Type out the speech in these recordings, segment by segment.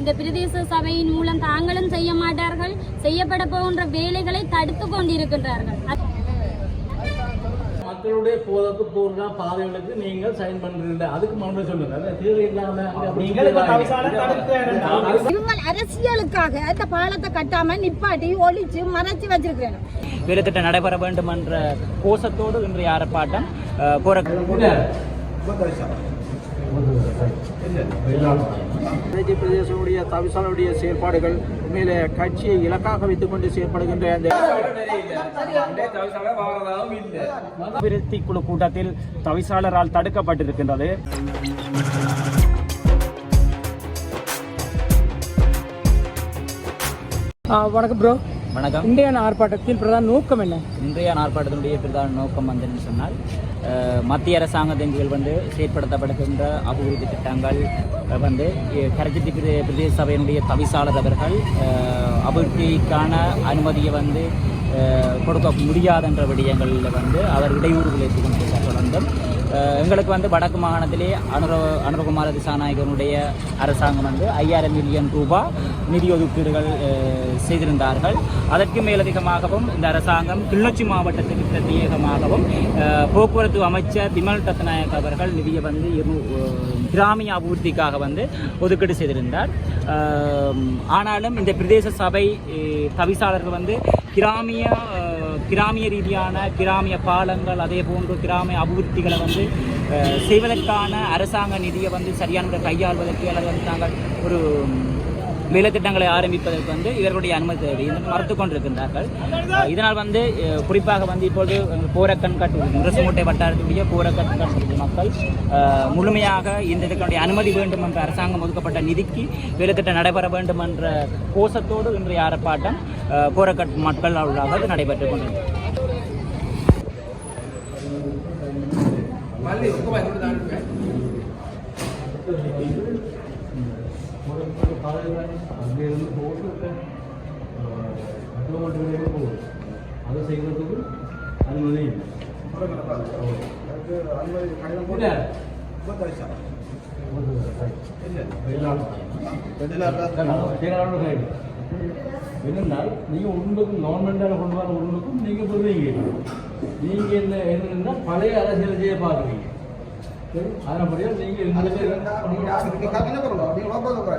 இந்த பிரதேச சபையின் மூலம் தாங்களும் செய்ய மாட்டார்கள் செய்யப்பட போகின்ற வேலைகளை தடுத்து கொண்டிருக்கின்றார்கள். மக்களுடைய போதற்கு போகிற பாதைகளுக்கு நீங்கள் சைன் பண்றீங்க அதுக்கு மறுபடியும் சொல்லுங்க. இவங்க அரசியலுக்காக அந்த பாலத்தை கட்டாம நிப்பாட்டி ஒழிச்சு மறைச்சு வச்சிருக்கிறேன் வேலைத்திட்டம் நடைபெற வேண்டும் என்ற கோஷத்தோடு இன்றைய ஆர்ப்பாட்டம் போற பிரதேசனுடைய தவிசாலுடைய செயல்பாடுகள் உண்மையிலே கட்சியை இலக்காக வைத்துக் கொண்டு செயல்படுகின்ற அந்த அபிவிருத்தி குழு கூட்டத்தில் தவிசாளரால் தடுக்கப்பட்டிருக்கின்றது. வணக்கம் ப்ரோ வணக்கம். இந்திய ஆர்ப்பாட்டத்தின் பிரதான நோக்கம் என்ன? இன்றைய ஆர்ப்பாட்டத்தினுடைய பிரதான நோக்கம் வந்து சொன்னால் மத்திய அரசாங்கத்தின் கீழ் வந்து செயற்படுத்தப்படுகின்ற அபிவிருத்தி திட்டங்கள் வந்து அஹ், பிரதேச சபையினுடைய தவிசாளர் அவர்கள் அபிவிருத்திக்கான அனுமதியை வந்து கொடுக்க முடியாதென்ற விடயங்களில் வந்து அவர் இடையூறுகளை விளைவித்துக் கொண்டிருக்கிறார் தொடர்ந்தும் எங்களுக்கு வந்து வடக்கு மாகாணத்திலே அனுர அனுரகுமார திசாநாயகனுடைய அரசாங்கம் வந்து ஐயாயிரம் மில்லியன் ரூபாய் நிதி ஒதுக்கீடுகள் செய்திருந்தார்கள். அதற்கு மேலதிகமாகவும் இந்த அரசாங்கம் கிள்ளச்சி மாவட்டத்துக்கு பிரத்யேகமாகவும் போக்குவரத்து அமைச்சர் விமல் ரத்நாயக் அவர்கள் நிதியை வந்து கிராமிய அபிவிருத்திக்காக வந்து ஒதுக்கீடு செய்திருந்தார். ஆனாலும் இந்த பிரதேச சபை தவிசாளர்கள் வந்து கிராமிய கிராமிய ரீதியான கிராமிய பாலங்கள் அதே போன்று கிராமிய அபிவிருத்திகளை வந்து செய்வதற்கான அரசாங்க நிதியை வந்து சரியான முறையில் கையாள்வதற்கு அல்லது வந்து நாங்கள் ஒரு வேலைத்திட்டங்களை ஆரம்பிப்பதற்கு வந்து இவர்களுடைய அனுமதி தேவை. மறுத்து கொண்டிருக்கின்றார்கள். இதனால் வந்து குறிப்பாக வந்து இப்பொழுது கோரக்கண் கட்டு முரசுமூட்டை வட்டாரத்துடைய கோரக்கண் கட்டு மக்கள் முழுமையாக இந்த இதற்குடைய அனுமதி வேண்டும் என்ற அரசாங்கம் ஒதுக்கப்பட்ட நிதிக்கு வேலைத்திட்டம் நடைபெற வேண்டும் என்ற கோஷத்தோடு இன்றைய ஆர்ப்பாட்டம் அஹ், கோரக்கட் மக்கள் அவர்களாக நடைபெற்றுக் கொண்டிருக்கிறது அங்கிருந்து போட்டு செய்வதற்கு அனுமதி இல்லை. என்னென்னால் நீங்கள் உண்மைக்கு கவர்மெண்டால் கொண்டு வர உண்மைக்கும் நீங்கள் சொல்றீங்க நீங்கள் என்ன என்னன்னா பழைய அரசியல் செய்ய பார்க்குறீங்க. சரி அதன்படியா நீங்கள் இந்த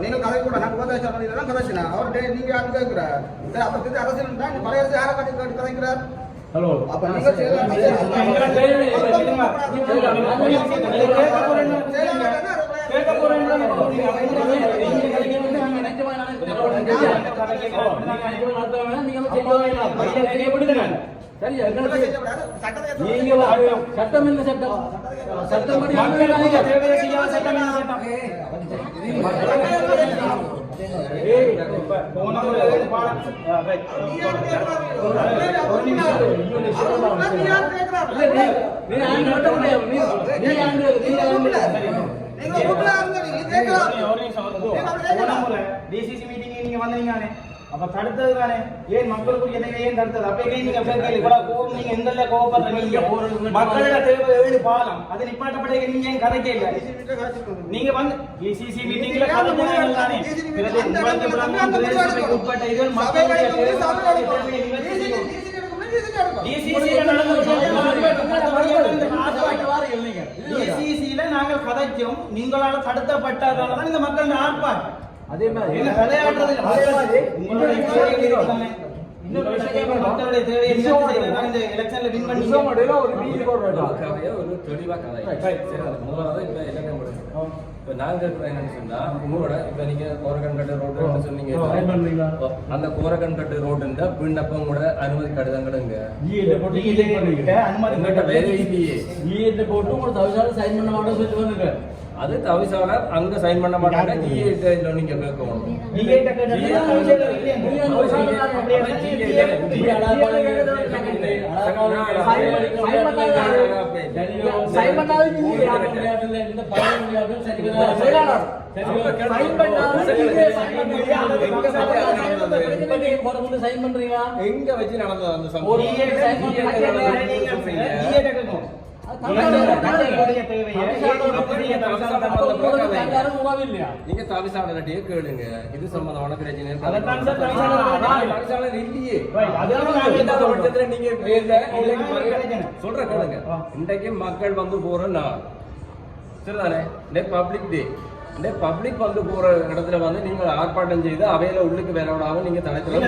நீங்க கதை கூட நான் உபதேசம் பண்ணிதான் கதைச்சினா அவர்கிட்ட நீங்க யாரும் கேட்கிற சரி அப்ப திருப்பி அரசியல் தான். பழைய அரசு யாரை கட்டி கதைக்கிறார்? ஹலோ. அப்ப நீங்க கேட்க போறேன் சட்டம் என்ன சட்டம் சட்டம் சட்டம் என்ன சட்டம் நீ ஆண்டு நீ ஆண்டு டிசிசி மீட்டிங் நீங்க வந்தீங்க அப்ப தடுத்தது தானே. ஏன் மக்களுக்கு எதை ஏன் தடுத்தது? அப்ப ஏன் நீங்க கேட்கல இவ்வளவு கோபம் நீங்க எங்கெல்ல கோபப்படுறீங்க? மக்களோட தேவை ஏழு பாலம்? அது நிப்பாட்டப்பட்ட நீங்க ஏன் கதைக்க இல்ல நீங்க வந்து டிசிசி மீட்டிங்ல கலந்துனாங்க தானே? பிறகு உங்களுக்கு விளம்பரம் பிரதேசத்துக்கு உட்பட்ட இது மக்களுடைய தேவை தேவையை நிவர்த்தி செய்யும் டிசிசியில நாங்கள் கதைச்சோம். நீங்களால தடுத்தப்பட்டதால தான் இந்த மக்கள் ஆர்ப்பாட்டம். அதே மாதிரி மக்களுடைய இப்போ நாங்கள் என்னன்னு சொன்னா உங்களோட இப்போ நீங்க கோரக்கன்கட்டு ரோடு சொன்னீங்க? அந்த கோரக்கன்கட்டு ரோடுன்ற விண்ணப்பம் கூட அனுமதி கடிதங்களுங்க. அனுமதி வேலை இல்லையே போட்டு உங்களுக்கு சைன் பண்ண மாட்டோம் சொல்லி வந்துங்க அது தவிசாளர் அங்க சைன் பண்ண மாட்டாங்க ஜிஏ நீங்க கேட்கணும் எங்க வச்சு நடந்தது அந்த சம்பவம் நீங்க கேட்கணும். மக்களுடைய தேவையை ஏன் இவருடைய தவிசாளர் எல்லாரும் உறவில்லையா நீங்க தவிசாளர்கிட்டயே கேளுங்க இது சம்பந்தமான பிரச்சனை தவிசாளர் இல்லையே நாங்க. சொல்ற கேளுங்க. இன்றைக்கு மக்கள் வந்து போற நாள் சரிதானே இன்னைக்கு பப்ளிக் டே பப்ளிக் வந்து போற இடத்துல வந்து நீங்க ஆர்ப்பாட்டம் செய்து அவையில உள்ளுக்கு வேற விடாம நீங்க இல்ல,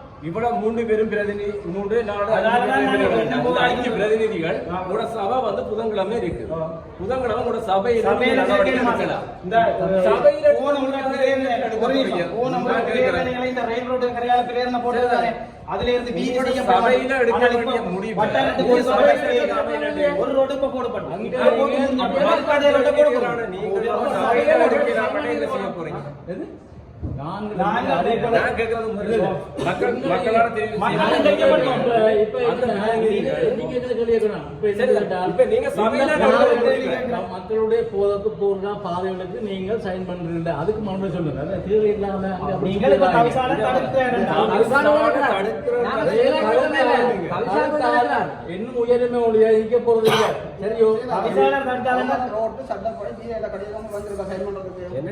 இவ்வளவு மூன்று பேரும் பிரதிநிதி மூன்று இந்த அஞ்சு பிரதிநிதிகள். உங்களோட சபை வந்து புதன்கிழமை இருக்கு. புதன்கிழமை உங்களோட சபையில? அதுல இருந்து வீதி எடுக்க வேண்டிய முடிவு. ஒரு ரோடு இப்ப நீங்க செய்ய போறீங்க மக்களுடைய போதற்கு போற பாதைகளுக்கு நீங்கள் சைன் பண்றீங்க அதுக்கு மறுபடியும் சொல்லுங்க. இல்லாம. இன்னும் உயரமே ஒழிய போறது இல்ல சரியோ சட்டப்படி சைன் பண்றதுக்கு.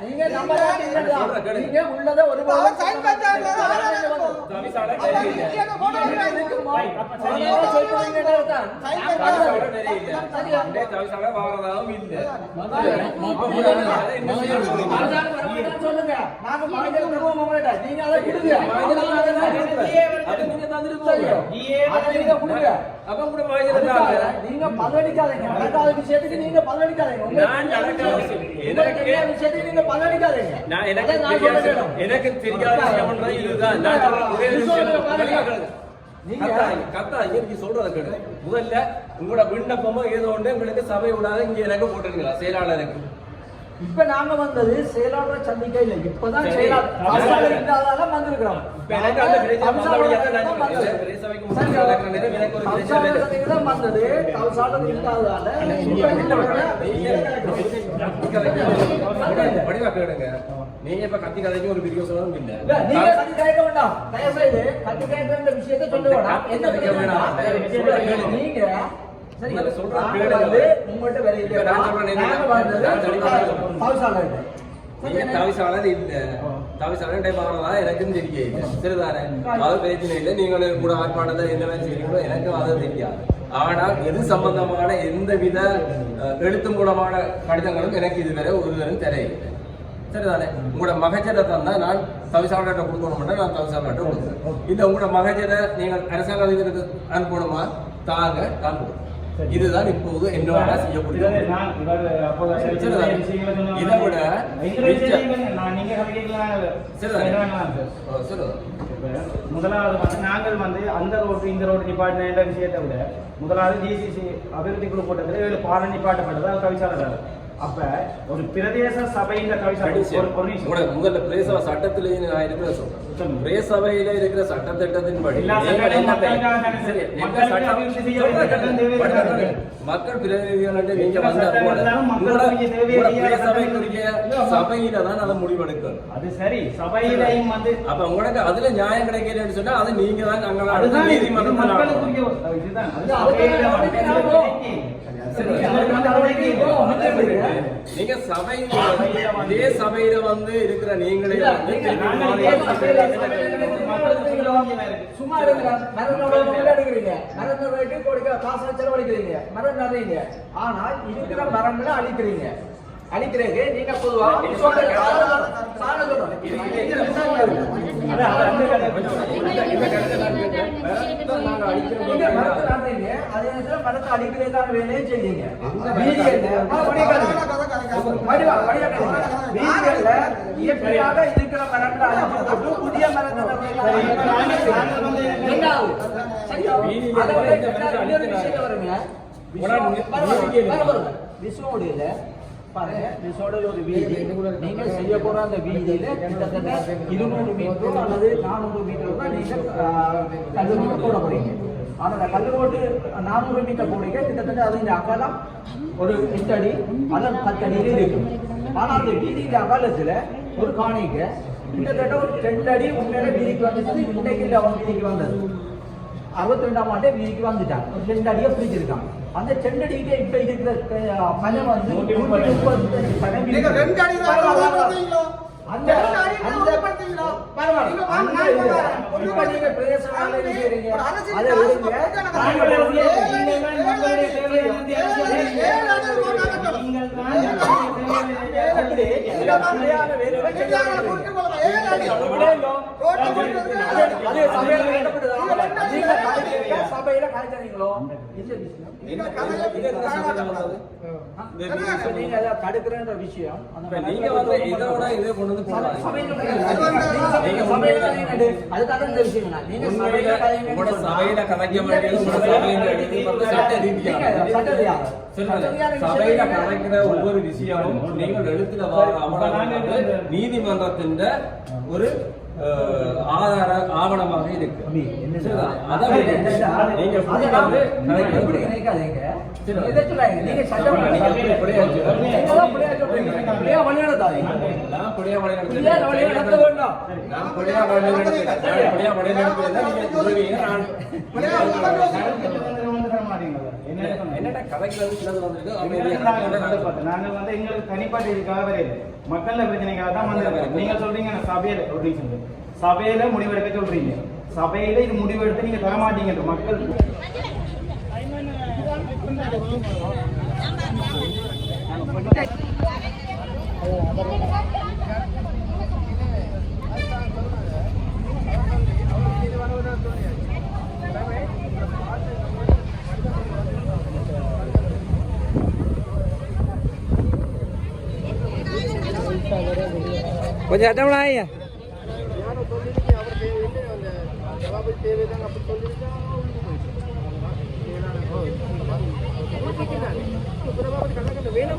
நீங்க அது. நீங்க சொல்லுங்க. நடக்காத விஷயத்துக்கு நீங்க விஷயம். விஷயத்துக்கு நீங்க பல்லடிக்காதீங்க நான் எனக்கு தெரியாத விஷயம்ன்றது இதுதான். நான் ஒரே விஷயம். நீங்க- சொல்றதை. முதல்ல உங்களோட விண்ணப்பமோ ஏதோ ஒன்று உங்களுக்கு சபை விடாத இங்க எனக்கு போட்டுருங்களா செயலாளருக்கு. இப்ப நாங்க வந்தது செயலாளர் சந்திக்க இல்லை. இப்பதான். செயலாளர் இல்லாததால வந்திருக்கிறோம். இப்ப வந்தது. நீங்க கத்தி கதைக்கு ஒரு பெரிய சொல்லணும் இல்ல. நீங்க கத்தி கேட்க வேண்டாம். தயவு செய்து கத்தி கேட்கிற விஷயத்தை சொல்ல வேண்டாம் என்ன பிரச்சனை நீங்க தவிசாளர் இல்ல. தவிசாளர் டைம் ஆனதா எனக்கும் தெரியல சரிதானே அது பிரச்சனை இல்லை நீங்களும் கூட ஆர்ப்பாட்டத்தை என்ன மாதிரி செய்றீங்களோ எனக்கும் அது தெரியாது. ஆனால் இது சம்பந்தமான எந்தவித அஹ், எழுத்து மூலமான கடிதங்களும் எனக்கு இதுவரை ஒருவரும் தெரியவில்லை சரிதானே உங்களோட மகஜரை தந்தா நான் தவிசாளர்கிட்ட கொடுக்கணும் நான் தவிசாளர்கிட்ட கொடுக்குறேன் இல்ல உங்களோட மகஜரை நீங்கள் அரசாங்க அனுப்பணுமா? தாங்க நான் கொடுக்குறேன் இதுதான் இப்போது என்னோட செய்யக்கூடிய இதை விட முதலாவது வந்து நாங்கள் வந்து அந்த ரோட்டு இந்த ரோடு நிப்பாட்டின விஷயத்தை விட முதலாவது டிசிசி அபிவிருத்தி குழு கூட்டத்தில் பாலம் நிப்பாட்டப்பட்டது அது கவிசாளர் அப்ப ஒரு பிரதேச. உங்களோட முதல்ல பிரேசவ சட்டத்திலேயே நான் இருக்கிற சொல்றேன். பிரேசபையில இருக்கிற சட்டத்திட்டத்தின்படி. மக்கள் பிரதிநிதிகள் நீங்க பிரேசபைக்குரிய சபையில தான் அதை முடிவெடுக்கணும். அது சரி. சபையிலையும் வந்து அப்ப உங்களுக்கு அதுல நியாயம் கிடைக்கலன்னு சொன்னா அது நீங்க தான் அங்க நீதிமன்றம் சபையில நீங்க சபை இதே சபையில வந்து இருக்கிற நீங்களே சபையில. சும்மா ரேட்டு கொடுக்க காசு செலவழிக்கிறீங்க. மரம் நிறைய ஆனால் இருக்கிற மரங்களை அழிக்கிறீங்க. அழிக்கிறீங்க நீங்க பொதுவா மரத்தை மரத்தை அடிக்கிறதுக்கான வேலையை செய்யுங்க இயற்கையாக இருக்கிற மரங்களை அழிச்சு போட்டு புதிய விஷயம் வருங்க. உடனே விஸ்வ- பாருங்க, வீதிக்கு ஒரு வீதி நீங்க செய்ய போற அந்த வீதியில கிட்டத்தட்ட இருநூறு மீட்டர் அல்லது நானூறு மீட்டர் தான் நீங்க கல்லு ரோடு போட போறீங்க. ஆனா அந்த கல்லு நானூறு மீட்டர் போடுங்க கிட்டத்தட்ட அது இந்த அகலம் ஒரு எட்டு அடி அல்லது பத்து இருக்கும். ஆனா அந்த வீதியின் அகலத்துல ஒரு காணிக்க கிட்டத்தட்ட ஒரு ரெண்டு அடி உண்மையில வீதிக்கு வந்துச்சு. இன்னைக்கு இல்லை அவன் வீதிக்கு வந்தது. அறுபத்தி ரெண்டாம் ஆண்டே வீதிக்கு வந்துட்டாங்க. ஒரு ரெண்டு அடியை பிடிச்சிருக்காங்க அந்த ரெண்டு அடிக்கு இப்ப இருக்கிற பணம் வந்து? அந்த அந்த? பரவாயில்ல. நீங்க அதை தடுக்கிறன்ற விஷயம் நீங்க வந்து இதோட இதை கொண்டு வந்து. அதுக்காக இந்த விஷயம். நீங்க சபையில கதைக்க சபையில கலைக்கிற ஒவ்வொரு விஷயமும் நீங்கள் எழுத்துல நீதிமன்றத்தின் ஒரு ஆதார ஆவணமாக இருக்கு. நான் என்னடா கதைக்கிறது சிலது வந்திருக்கு? நாங்க வந்து நடப்பாது. நாங்க வந்து எங்களுக்கு தனிப்பட்ட இதுக்காக வரையில. மக்கள் பிரச்சனைக்காக தான் வந்திருக்கோம். நீங்க சொல்றீங்க நான் சபையில ஒரு நிமிஷம் சபையில முடிவெடுக்க சொல்றீங்க. சபையில இது முடிவெடுத்து நீங்க தர மாட்டீங்க மக்கள். కొంచెం అర్థం అయ్యా వేణం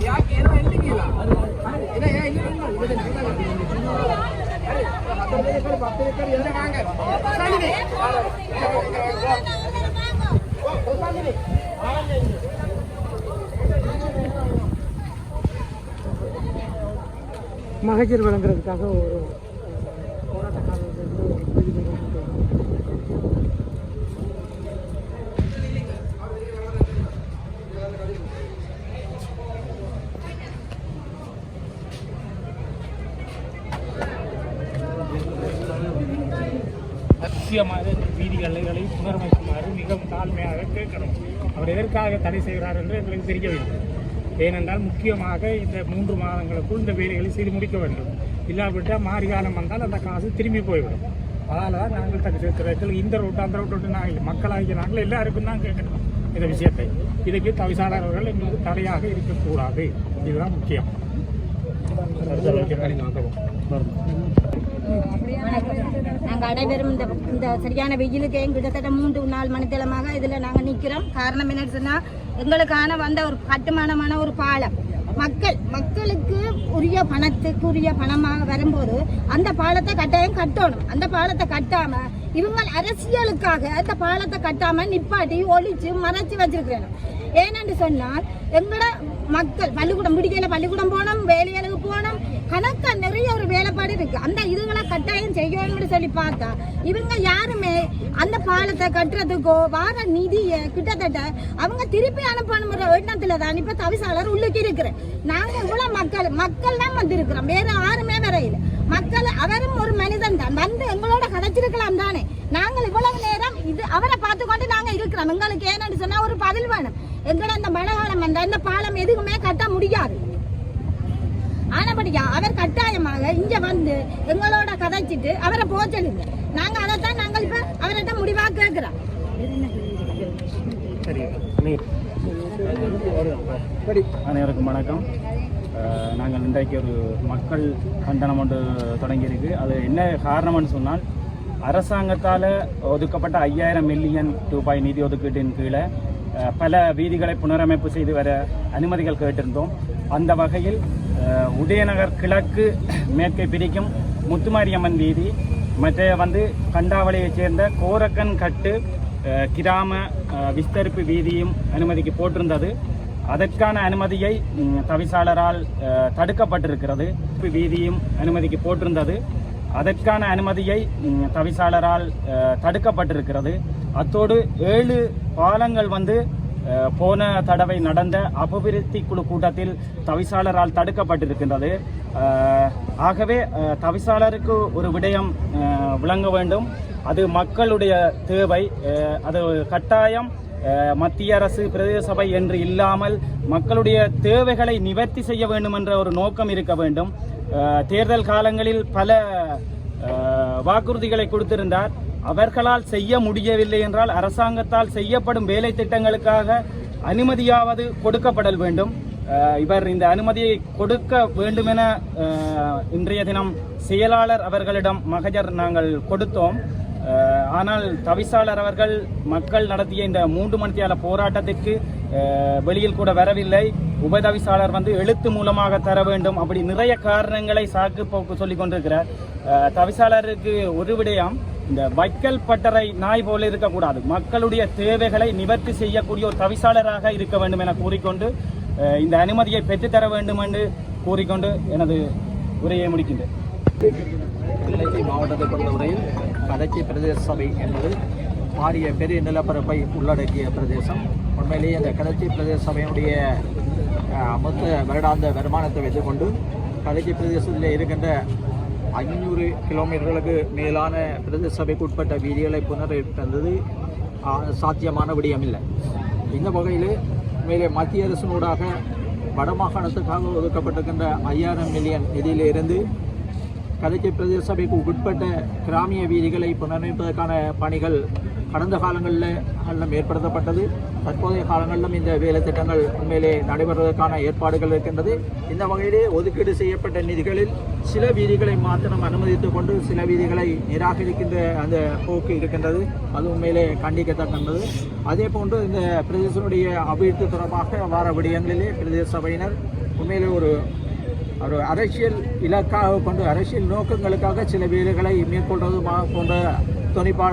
Ya, kira-kira ini. Ini ini மகஜர் வழங்குறதுக்காக ஒரு அவசியமாக இந்த வீதி எல்லைகளை புனரமைக்குமாறு மிகவும் தாழ்மையாக கேட்கிறோம் அவர் எதற்காக தடை செய்கிறார் என்று எங்களுக்கு தெரியவில்லை. ஏனென்றால் முக்கியமாக இந்த மூன்று மாதங்களுக்குள் இந்த வேலைகளை செய்து முடிக்க வேண்டும். இல்லாவிட்டால் மாரிகாலம் வந்தால் அந்த காசு திரும்பி போய்விடும். அதனால தான் நாங்கள் தகுதி இந்த ரோட்டு அந்த ரோட்டு நாங்கள் மக்களாகிய நாங்கள் எல்லாருக்கும் தான் கேட்கணும் இந்த விஷயத்தை. இதுக்கு தவிசாளர்கள் எங்களுக்கு தடையாக இருக்கக்கூடாது. இதுதான் முக்கியம். நாங்கள் அனைவரும் இந்த இந்த சரியான வெயிலுக்கு கிட்டத்தட்ட மூன்று நாலு மணித்தளமாக இதில் நாங்கள் நிற்கிறோம் காரணம் என்னன்னு சொன்னால் எங்களுக்கான வந்த ஒரு கட்டுமானமான ஒரு பாலம். மக்கள் மக்களுக்கு உரிய பணத்துக்கு உரிய பணமாக வரும்போது அந்த பாலத்தை கட்டாயம் கட்டணும். அந்த பாலத்தை கட்டாம இவங்க அரசியலுக்காக அந்த பாலத்தை கட்டாம நிப்பாட்டி ஒழிச்சு மறைச்சு வச்சிருக்கிறேன் ஏனென்று சொன்னால் எங்களோட மக்கள் பள்ளிக்கூடம் பிடிக்கல பள்ளிக்கூடம் போனோம் வேலைகளுக்கு போனோம் கணக்கா நிறைய ஒரு வேலைப்பாடு இருக்கு. அந்த இதுகளை கட்டாயம் செய்யணும்னு சொல்லி பார்த்தா இவங்க யாருமே அந்த பாலத்தை கட்டுறதுக்கோ வார நிதியை கிட்டத்தட்ட அவங்க திருப்பி அனுப்பணுங்கிற எண்ணத்துல தான் இப்ப தவிசாளர் உள்ளுக்கு இருக்கிறேன் நாங்க இவ்வளவு மக்கள் மக்கள் தான் வந்திருக்கிறோம். வேற யாருமே வரையில. மக்கள் அவரும் ஒரு மனிதன் தான். வந்து எங்களோட கதைச்சிருக்கலாம் தானே. நாங்கள் இவ்வளவு நேரம் இது அவரை பார்த்து கொண்டு நாங்க இருக்கிறோம். எங்களுக்கு ஏன்னு சொன்னா ஒரு பதில் வேணும். எங்களோட அந்த மழை காலம் வந்தா இந்த பாலம் எதுக்குமே கட்ட முடியாது. ஆனபடியா அவர் கட்டாயமாக இங்க வந்து எங்களோட கதைச்சிட்டு அவரை போச்சலுங்க. நாங்க அதைத்தான் நாங்கள் இப்ப அவர்கிட்ட முடிவா கேட்கிறோம் அனைவருக்கும் வணக்கம். நாங்கள் இன்றைக்கு ஒரு மக்கள் கண்டனம் ஒன்று தொடங்கியிருக்கு. அது என்ன காரணம்னு சொன்னால் அரசாங்கத்தால் ஒதுக்கப்பட்ட ஐயாயிரம் மில்லியன் ரூபாய் நிதி ஒதுக்கீட்டின் கீழே பல வீதிகளை புனரமைப்பு செய்து வர அனுமதிகள் கேட்டிருந்தோம். அந்த வகையில் உதயநகர் கிழக்கு மேற்கை பிரிக்கும் முத்துமாரியம்மன் வீதி மற்ற வந்து கண்டாவளியைச் சேர்ந்த கோரக்கன் கட்டு கிராம விஸ்தரிப்பு வீதியும் அனுமதிக்கு போட்டிருந்தது. அதற்கான அனுமதியை தவிசாளரால் தடுக்கப்பட்டிருக்கிறது. வீதியும் அனுமதிக்கு போட்டிருந்தது. அதற்கான அனுமதியை தவிசாளரால் தடுக்கப்பட்டிருக்கிறது. அத்தோடு ஏழு பாலங்கள் வந்து போன தடவை நடந்த அபிவிருத்தி குழு கூட்டத்தில் தவிசாளரால் தடுக்கப்பட்டிருக்கின்றது. ஆகவே தவிசாளருக்கு ஒரு விடயம் விளங்க வேண்டும். அது மக்களுடைய தேவை. அது கட்டாயம் மத்திய அரசு பிரதேச சபை என்று இல்லாமல் மக்களுடைய தேவைகளை நிவர்த்தி செய்ய வேண்டும் என்ற ஒரு நோக்கம் இருக்க வேண்டும். தேர்தல் காலங்களில் பல வாக்குறுதிகளை கொடுத்திருந்தார். அவர்களால் செய்ய முடியவில்லை என்றால் அரசாங்கத்தால் செய்யப்படும் வேலை திட்டங்களுக்காக அனுமதியாவது கொடுக்கப்படல் வேண்டும். இவர் இந்த அனுமதியை கொடுக்க வேண்டுமென இன்றைய தினம் செயலாளர் அவர்களிடம் மகஜர் நாங்கள் கொடுத்தோம். ஆனால் தவிசாளர் அவர்கள் மக்கள் நடத்திய இந்த மூன்று மணித்தியால போராட்டத்திற்கு வெளியில் கூட வரவில்லை. உபதவிசாளர் வந்து எழுத்து மூலமாக தர வேண்டும் அப்படி நிறைய காரணங்களை சாக்கு போக்கு சொல்லிக் கொண்டிருக்கிறார். தவிசாளருக்கு ஒரு விடயம் இந்த வைக்கல் பட்டறை நாய் போல இருக்கக்கூடாது. மக்களுடைய தேவைகளை நிவர்த்தி செய்யக்கூடிய ஒரு தவிசாளராக இருக்க வேண்டும் என கூறிக்கொண்டு இந்த அனுமதியை பெற்றுத்தர வேண்டும் என்று கூறிக்கொண்டு எனது உரையை முடிக்கின்றேன். கிளிநொச்சி மாவட்டத்தை பொறுத்தவரையில் கடைச்சி பிரதேச சபை என்பது பாரிய பெரிய நிலப்பரப்பை உள்ளடக்கிய பிரதேசம். உண்மையிலேயே அந்த கடைச்சி பிரதேச சபையினுடைய மொத்த வருடாந்த வருமானத்தை வைத்துக்கொண்டு கடைச்சி பிரதேசத்தில் இருக்கின்ற ஐநூறு கிலோமீட்டர்களுக்கு மேலான பிரதேச சபைக்கு உட்பட்ட வீதிகளை புனரமைப்பது அஹ், சாத்தியமான விடயமில்லை. இந்த வகையில் மேலே மத்திய அரசினூடாக வடமாகாணத்துக்காக ஒதுக்கப்பட்டிருக்கின்ற ஐயாயிரம் மில்லியன் நிதியிலிருந்து கதைக்கை பிரதேச சபைக்கு உட்பட்ட கிராமிய வீதிகளை புனரமைப்பதற்கான பணிகள் கடந்த காலங்களில் எல்லாம் ஏற்படுத்தப்பட்டது. தற்போதைய காலங்களிலும் இந்த வேலை திட்டங்கள் உண்மையிலே நடைபெறுவதற்கான ஏற்பாடுகள் இருக்கின்றது. இந்த வகையிலே ஒதுக்கீடு செய்யப்பட்ட நிதிகளில் சில வீதிகளை மாத்திரம் அனுமதித்துக் கொண்டு சில வீதிகளை நிராகரிக்கின்ற அந்த போக்கு இருக்கின்றது. அது உண்மையிலே கண்டிக்கத்தக்கின்றது அதே போன்று இந்த பிரதேசனுடைய அபிவிருத்தி தொடர்பாக வார விடயங்களிலே பிரதேச சபையினர் உண்மையிலே ஒரு ஒரு அரசியல் இலக்காக கொண்டு அரசியல் நோக்கங்களுக்காக சில வீடுகளை மேற்கொள்வது போன்ற துணிப்பா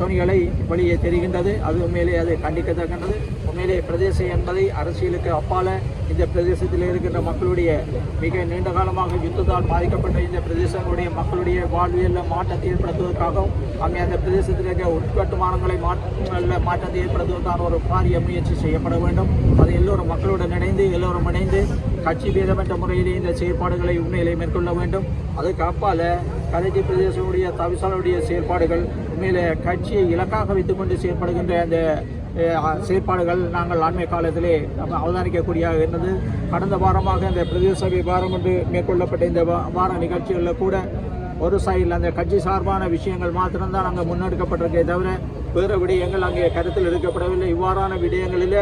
துணிகளை வெளியே தெரிகின்றது. அது உண்மையிலே அது கண்டிக்கத்தக்கின்றது உண்மையிலே பிரதேசம் என்பதை அரசியலுக்கு அப்பால இந்த பிரதேசத்தில் இருக்கின்ற மக்களுடைய மிக நீண்ட காலமாக யுத்தத்தால் பாதிக்கப்பட்ட இந்த பிரதேசங்களுடைய மக்களுடைய வாழ்வியலில் மாற்றத்தை ஏற்படுத்துவதற்காகவும் அங்கே அந்த பிரதேசத்தில் இருக்க உட்கட்டுமானங்களை மாற்றங்களில் மாற்றத்தை ஏற்படுத்துவதற்கான ஒரு பாரிய முயற்சி செய்யப்பட வேண்டும். அது எல்லோரும் மக்களுடன் இணைந்து எல்லோரும் இணைந்து கட்சி பேதமற்ற முறையிலே இந்த செயற்பாடுகளை உண்மையிலே மேற்கொள்ள வேண்டும். அதுக்கு அப்பால கலைச்சி பிரதேசனுடைய தவிசாலுடைய செயற்பாடுகள் உண்மையிலே கட்சியை இலக்காக வைத்துக்கொண்டு செயற்படுகின்ற அந்த செயற்பாடுகள் நாங்கள் அண்மை காலத்திலே நம்ம அவதானிக்கக்கூடியதாக இருந்தது. கடந்த வாரமாக இந்த பிரதேச சபை வாரம் என்று மேற்கொள்ளப்பட்ட இந்த வார நிகழ்ச்சிகளில் கூட ஒரு சைடில் அந்த கட்சி சார்பான விஷயங்கள் மாத்திரம்தான் அங்கே முன்னெடுக்கப்பட்டிருக்கே தவிர வேறு விடயங்கள் அங்கே கருத்தில் எடுக்கப்படவில்லை. இவ்வாறான விடயங்களில்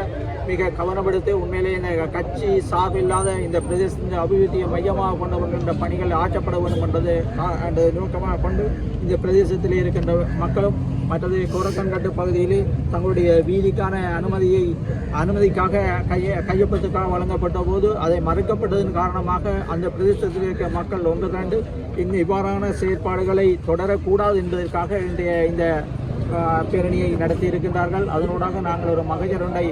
மிக கவனப்படுத்தி உண்மையிலே இந்த கட்சி சார்பில்லாத இந்த பிரதேசத்தின் அபிவிருத்தியை மையமாக கொண்டு வருகின்ற பணிகள் ஆற்றப்பட வேண்டும் என்பது ஆ- அந்த நோக்கமாக கொண்டு இந்த பிரதேசத்தில் இருக்கின்ற மக்களும் மற்றது கோரக்கன்கட்டு பகுதியில் தங்களுடைய வீதிக்கான அனுமதியை அனுமதிக்காக கைய கையொப்பத்துக்காக வழங்கப்பட்ட போது அதை மறுக்கப்பட்டதன் காரணமாக அந்த பிரதேசத்தில் இருக்க மக்கள் ஒன்று கண்டு இன்னும் இவ்வாறான செயற்பாடுகளை தொடரக்கூடாது என்பதற்காக இன்றைய இந்த பேரணியை நடத்தி இருக்கின்றார்கள். அதனூடாக நாங்கள் ஒரு மகஜருண்டை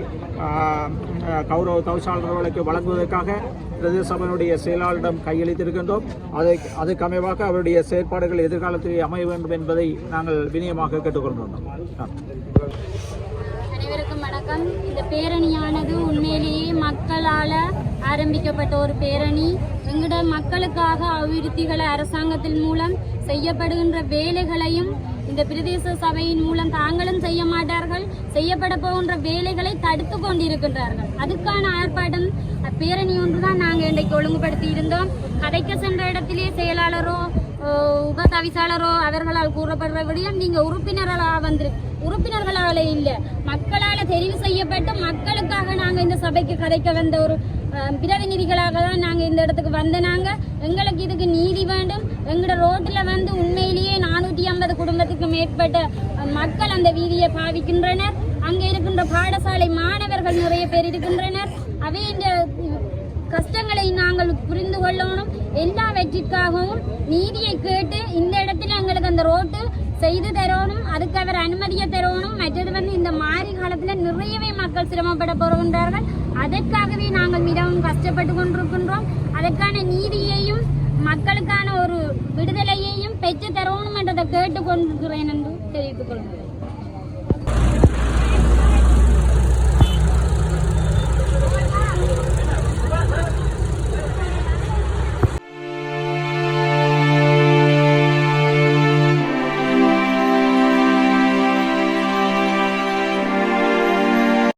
கௌரவ தவிசாளர்களுக்கு வழங்குவதற்காக பிரதேச சபையினுடைய செயலாளரிடம் கையளித்திருக்கின்றோம். அதை அதுக்கு அமைவாக அவருடைய செயற்பாடுகள் எதிர்காலத்தில் அமைய வேண்டும் என்பதை நாங்கள் வினயமாக கேட்டுக்கொண்டோம் அனைவருக்கும் வணக்கம். இந்த பேரணியானது உண்மையிலேயே மக்களால் ஆரம்பிக்கப்பட்ட ஒரு பேரணி. எங்களோட மக்களுக்காக அபிவிருத்திகளை அரசாங்கத்தின் மூலம் செய்யப்படுகின்ற வேலைகளையும் இந்த பிரதேச சபையின் மூலம் தாங்களும் செய்ய மாட்டார்கள் செய்யப்பட போகின்ற வேலைகளை தடுத்து கொண்டிருக்கின்றார்கள். அதுக்கான ஆர்ப்பாட்டம் பேரணி ஒன்றுதான் நாங்கள் இன்றைக்கு ஒழுங்குபடுத்தி இருந்தோம். கதைக்க சென்ற இடத்திலே செயலாளரோ உப தவிசாளரோ அவர்களால் கூறப்படுற விடயம் நீங்க உறுப்பினர்களாக வந்து உறுப்பினர்களால இல்லை. மக்களால தெரிவு செய்யப்பட்டு மக்களுக்காக நாங்கள் இந்த சபைக்கு கதைக்க வந்த ஒரு பிரதிநிதிகளாக தான் நாங்கள் இந்த இடத்துக்கு வந்த நாங்கள் எங்களுக்கு இதுக்கு நீதி வேண்டும். எங்களோட ரோட்ல வந்து உண்மையிலேயே நானூற்றி ஐம்பது குடும்பத்துக்கு மேற்பட்ட மக்கள் அந்த வீதியை பாவிக்கின்றனர். அங்க இருக்கின்ற பாடசாலை மாணவர்கள் நிறைய பேர் இருக்கின்றனர். அவை இந்த கஷ்டங்களை நாங்கள் புரிந்து கொள்ளணும். எல்லாவற்றிற்காகவும் நீதியை கேட்டு இந்த இடத்துல எங்களுக்கு அந்த ரோட்டு செய்து தரணும். அதுக்கு அவர் அனுமதியை தரணும். மற்றது வந்து இந்த மாறி காலத்தில் நிறையவே மக்கள் சிரமப்பட போகின்றார்கள். அதற்காகவே நாங்கள் மிகவும் கஷ்டப்பட்டு கொண்டிருக்கின்றோம். அதற்கான நீதியையும் மக்களுக்கான ஒரு விடுதலையையும் பெற்று தரணும் என்றதை கேட்டுக்கொண்டிருக்கிறேன் என்று தெரிவித்துக் கொள்கிறேன்.